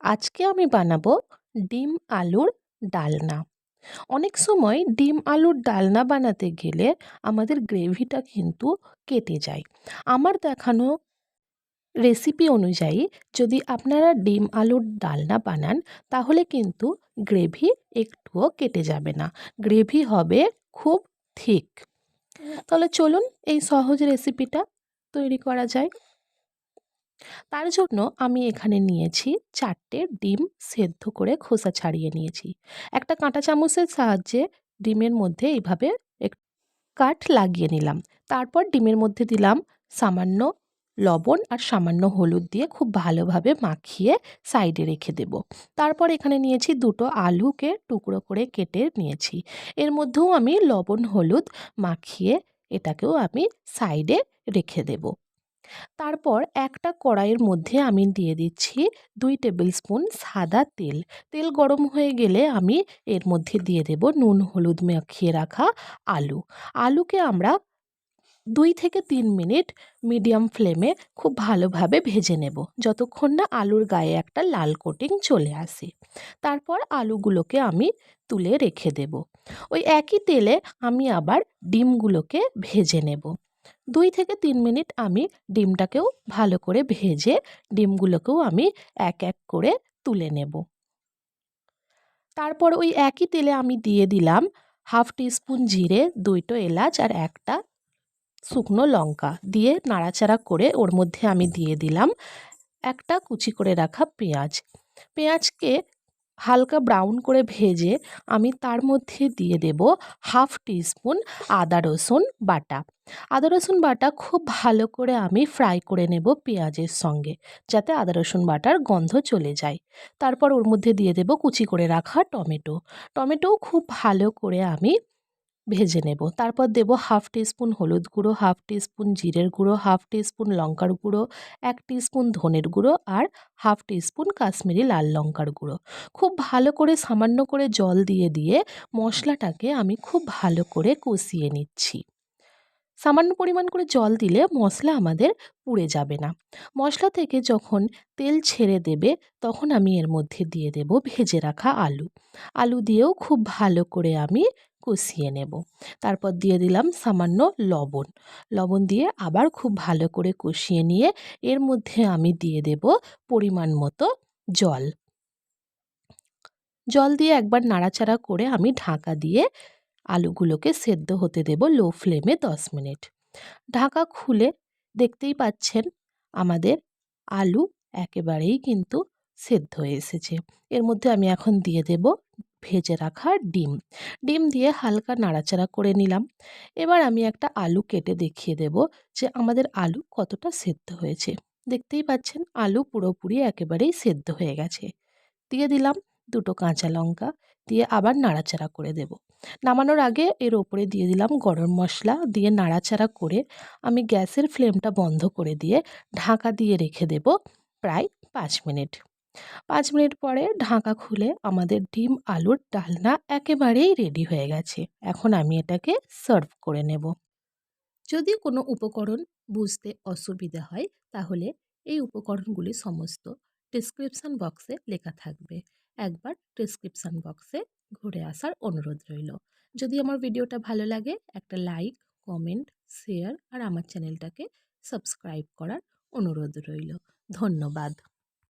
আজকে আমি বানাবো ডিম আলুর ডালনা। অনেক সময় ডিম আলুর ডালনা বানাতে গেলে আমাদের গ্রেভিটা কিন্তু কেটে যায়। আমার দেখানো রেসিপি অনুযায়ী যদি আপনারা ডিম আলুর ডালনা বানান, তাহলে কিন্তু গ্রেভি একটুও কেটে যাবে না। গ্রেভি হবে খুব ঠিক। তাহলে চলুন এই সহজ রেসিপিটা তৈরি করা যায়। তার জন্য আমি এখানে নিয়েছি চারটে ডিম সেদ্ধ করে খোসা ছাড়িয়ে নিয়েছি। একটা কাঁটা চামচের সাহায্যে ডিমের মধ্যে এইভাবে এক কাঠ লাগিয়ে নিলাম। তারপর ডিমের মধ্যে দিলাম সামান্য লবণ আর সামান্য হলুদ দিয়ে খুব ভালোভাবে মাখিয়ে সাইডে রেখে দেব। তারপর এখানে নিয়েছি দুটো আলুকে টুকরো করে কেটে নিয়েছি। এর মধ্যেও আমি লবণ হলুদ মাখিয়ে এটাকেও আমি সাইডে রেখে দেবো। তারপর একটা কড়াইয়ের মধ্যে আমি দিয়ে দিচ্ছি দুই টেবিল স্পুন সাদা তেল। তেল গরম হয়ে গেলে আমি এর মধ্যে দিয়ে দেব নুন, হলুদ মাখিয়ে রাখা আলু। আলুকে আমরা দুই থেকে তিন মিনিট মিডিয়াম ফ্লেমে খুব ভালোভাবে ভেজে নেব, যতক্ষণ না আলুর গায়ে একটা লাল কোটিং চলে আসে। তারপর আলুগুলোকে আমি তুলে রেখে দেব। ওই একই তেলে আমি আবার ডিমগুলোকে ভেজে নেব। দুই থেকে তিন মিনিট আমি ডিমটাকেও ভালো করে ভেজে ডিমগুলোকেও আমি এক এক করে তুলে নেব। তারপর ওই একই তেলে আমি দিয়ে দিলাম হাফ টিস্পুন জিরে, দুইটো এলাচ আর একটা শুকনো লঙ্কা দিয়ে নাড়াচাড়া করে ওর মধ্যে আমি দিয়ে দিলাম একটা কুচি করে রাখা পেঁয়াজ। পেঁয়াজকে হালকা ব্রাউন করে ভেজে আমি তার মধ্যে দিয়ে দেব হাফ টিস্পুন আদা রসুন বাটা। আদা রসুন বাটা খুব ভালো করে আমি ফ্রাই করে নেব পেঁয়াজের সঙ্গে, যাতে আদা রসুন বাটার গন্ধ চলে যায়। তারপর ওর মধ্যে দিয়ে দেব কুচি করে রাখা টমেটো। টমেটোও খুব ভালো করে আমি ভেজে নেব। তারপর দেব হাফ টিস্পুন হলুদ গুঁড়ো, হাফ টিস্পুন জিরের গুঁড়ো, হাফ টিস্পুন লঙ্কার গুঁড়ো, এক টিস্পুন ধনের গুঁড়ো আর হাফ টিস্পুন কাশ্মীরি লাল লঙ্কার গুঁড়ো। খুব ভালো করে সামান্য করে জল দিয়ে দিয়ে মশলাটাকে আমি খুব ভালো করে কষিয়ে নিচ্ছি। সামান্য পরিমাণ করে জল দিলে মশলা আমাদের পুড়ে যাবে না। মশলা থেকে যখন তেল ছেড়ে দেবে তখন আমি এর মধ্যে দিয়ে দেব ভেজে রাখা আলু। আলু দিয়েও খুব ভালো করে আমি কষিয়ে নেব। তারপর দিয়ে দিলাম সামান্য লবণ। লবণ দিয়ে আবার খুব ভালো করে কষিয়ে নিয়ে এর মধ্যে আমি দিয়ে দেব পরিমাণ মতো জল। জল দিয়ে একবার নাড়াচাড়া করে আমি ঢাকা দিয়ে আলুগুলোকে সেদ্ধ হতে দেব লো ফ্লেমে দশ মিনিট। ঢাকা খুলে দেখতেই পাচ্ছেন আমাদের আলু একেবারেই কিন্তু সেদ্ধ হয়ে এসেছে। এর মধ্যে আমি এখন দিয়ে দেব ভেজে রাখা ডিম। ডিম দিয়ে হালকা নাড়াচাড়া করে নিলাম। এবার আমি একটা আলু কেটে দেখিয়ে দেব যে আমাদের আলু কতটা সেদ্ধ হয়েছে। দেখতেই পাচ্ছেন, আলু পুরোপুরি একেবারেই সেদ্ধ হয়ে গেছে। দিয়ে দিলাম দুটো কাঁচা লঙ্কা, দিয়ে আবার নাড়াচাড়া করে দেব। নামানোর আগে এর ওপরে দিয়ে দিলাম গরম মশলা, দিয়ে নাড়াচাড়া করে আমি গ্যাসের ফ্লেমটা বন্ধ করে দিয়ে ঢাকা দিয়ে রেখে দেব প্রায় পাঁচ মিনিট। পাঁচ মিনিট পরে ঢাকা খুলে আমাদের ডিম, আলুর ডালনা একেবারেই রেডি হয়ে গেছে। এখন আমি এটাকে সার্ভ করে নেব। যদি কোনো উপকরণ বুঝতে অসুবিধা হয়, তাহলে এই উপকরণগুলি সমস্ত ডিসক্রিপশান বক্সে লেখা থাকবে। একবার ডিসক্রিপশান বক্সে ঘুরে আসার অনুরোধ রইল। যদি আমার ভিডিওটা ভালো লাগে, একটা লাইক কমেন্ট শেয়ার আর আমার চ্যানেলটাকে সাবস্ক্রাইব করার অনুরোধ রইল। ধন্যবাদ।